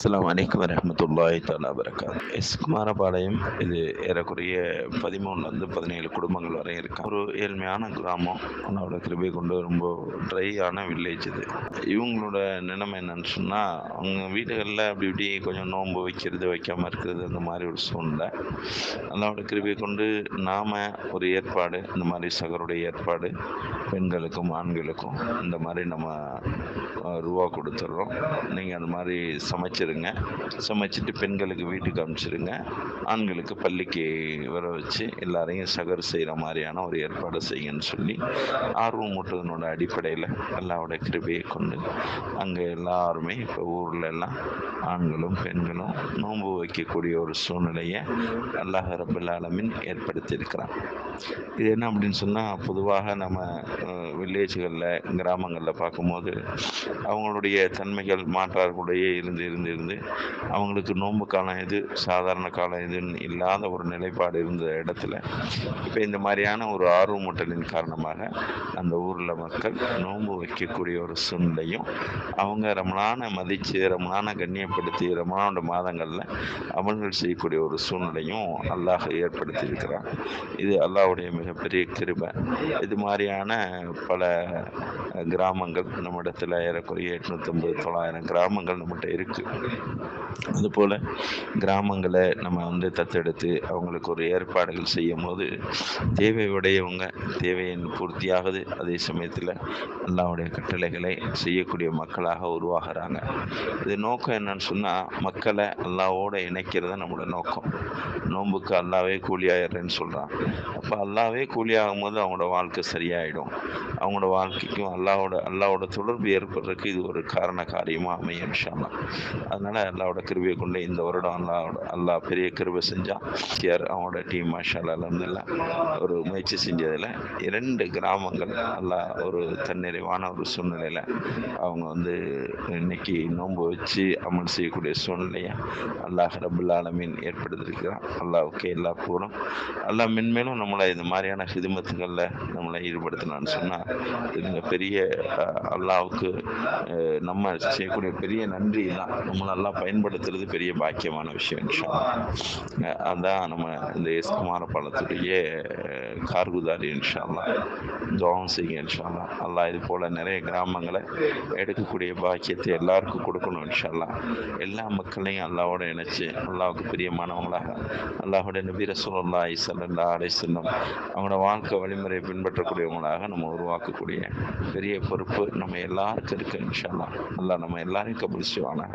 அஸ்லாம் வலைக்கம் வரமத்துல்லாய் தாலா வரகாத் எஸ் குமாரபாளையம் இது ஏறக்குறைய பதிமூணுலேருந்து பதினேழு குடும்பங்கள் வரை இருக்கு. ஒரு ஏழ்மையான கிராமம். அவனோட கிருபை கொண்டு ரொம்ப ட்ரையான வில்லேஜ் இது. இவங்களோட நிலைமை என்னன்னு சொன்னால் அவங்க வீடுகளில் அப்படி இப்படி கொஞ்சம் நோன்பு வைக்கிறது வைக்காமல் இருக்கிறது அந்த மாதிரி ஒரு சூழ்நிலை. அதனோட கிருபை கொண்டு நாம் ஒரு ஏற்பாடு இந்த மாதிரி சகருடைய ஏற்பாடு பெண்களுக்கும் ஆண்களுக்கும் இந்த மாதிரி நம்ம ரூபா கொடுத்துட்றோம் நீங்கள் அந்த மாதிரி சமைச்சிருங்க சமைச்சிட்டு பெண்களுக்கு வீட்டுக்கு அனுப்பிச்சிருங்க. ஆண்களுக்கு பள்ளிக்கு வர வச்சு எல்லாரையும் சகர் செய்கிற மாதிரியான ஒரு ஏற்பாடு செய்யுங்கன்னு சொல்லி ஆர்வம் மூட்டதனோட அடிப்படையில் எல்லாவோட கிருபையை கொண்டு அங்கே எல்லாருமே இப்போ ஊரில் எல்லாம் ஆண்களும் பெண்களும் நோன்பு வைக்கக்கூடிய ஒரு சூழ்நிலையை அல்லாஹ் ரபுல் ஏற்படுத்தியிருக்கிறான். இது என்ன அப்படின்னு சொன்னால் பொதுவாக நம்ம வில்லேஜ்களில் கிராமங்களில் பார்க்கும்போது அவங்களுடைய தன்மைகள் மாற்றார்களுடைய இருந்து இருந்து இருந்து அவங்களுக்கு நோன்பு காலம் இது சாதாரண காலம் இதுன்னு இல்லாத ஒரு நிலைப்பாடு இருந்த இடத்துல இப்போ இந்த மாதிரியான ஒரு ஆர்வமூட்டலின் காரணமாக அந்த ஊரில் மக்கள் நோன்பு வைக்கக்கூடிய ஒரு சூழ்நிலையும் அவங்க ரமணான மதித்து ரமணான கண்ணியப்படுத்தி ரமணானோட மாதங்களில் அமல்கள் செய்யக்கூடிய ஒரு சூழ்நிலையும் அல்லாஹ் ஏற்படுத்தி இருக்கிறான். இது அல்லாவுடைய மிகப்பெரிய கிருபை. இது மாதிரியான பல கிராமங்கள் நம்ம இடத்துல ஏறக்குறைய எட்நூற்றம்பது தொள்ளாயிரம் கிராமங்கள் நம்மகிட்ட இருக்குது அதுபோல் கிராமங்களை நம்ம வந்து தத்தெடுத்து அவங்களுக்கு ஒரு ஏற்பாடுகள் செய்யும் போது தேவை உடையவங்க தேவையின் பூர்த்தியாகுது. அதே சமயத்தில் அல்லாவுடைய கட்டளைகளை செய்யக்கூடிய மக்களாக உருவாகிறாங்க. இது நோக்கம் என்னன்னு சொன்னால் மக்களை அல்லாவோடு இணைக்கிறது நம்மளோட நோக்கம். நோன்புக்கு அல்லாவே கூலியாயிடுறேன்னு சொல்கிறான் அப்போ அல்லாவே கூலியாகும் போது அவங்களோட வாழ்க்கை சரியாயிடும். அவங்களோட வாழ்க்கைக்கும் அல்லாவோட அல்லாவோட தொடர்பு ஏற்படுறதுக்கு இது ஒரு காரண காரியமாக அமையும் இன்ஷால்லா அதனால அல்லாவோட கிருபையை கொண்டு இந்த வருடம் அல்லாவோட அல்லாஹ் பெரிய கிருபை செஞ்சான் யார் அவங்களோட டீம் மாஷாலா ஒரு முயற்சி செஞ்சதில் இரண்டு கிராமங்கள் நல்லா ஒரு தன்னிறைவான ஒரு சூழ்நிலையில் அவங்க வந்து இன்னைக்கு நோன்பு வச்சு அமல் செய்யக்கூடிய சூழ்நிலையை அல்லாஹ் ரபுல் ஏற்படுத்திருக்கிறான் ஏற்படுத்தியிருக்கிறான். அல்லாவுக்கு எல்லா பூரம். அல்லா மென்மேலும் நம்மளை இந்த மாதிரியான ஹிதுமத்துகளில் நம்மளை ஈடுபடுத்தினான்னு சொன்னால் இதுங்க பெரிய அல்லாவுக்கு நம்ம செய்யக்கூடிய பெரிய நன்றி தான். நம்மளை எல்லாம் பயன்படுத்துறது பெரிய பாக்கியமான விஷயம் அதான் நம்ம இந்த எஸ்குமார குமாரபாலத்துடைய கார்குதாரி இன்ஷால்லா துவம் செய்யுங்க இன்ஷால்லா அல்லா இது போல் நிறைய கிராமங்களை எடுக்கக்கூடிய பாக்கியத்தை எல்லாருக்கும் கொடுக்கணும் இன்ஷால்லா எல்லா மக்களையும் அல்லாவோட இணைச்சு அல்லாவுக்கு பிரியமானவங்களாக அல்லாஹோட நபி ரசூலுல்லாஹி ஸல்லல்லாஹு அலைஹி வஸல்லம் அவங்களோட வாழ்க்கை வழிமுறையை பின்பற்றக்கூடியவங்களாக நம்ம உருவாக்கக்கூடிய பெரிய பொறுப்பு நம்ம எல்லாருக்கும் இருக்கு இன்ஷால்லா நல்லா நம்ம எல்லாரையும் கபலிச்சு செய்வானாக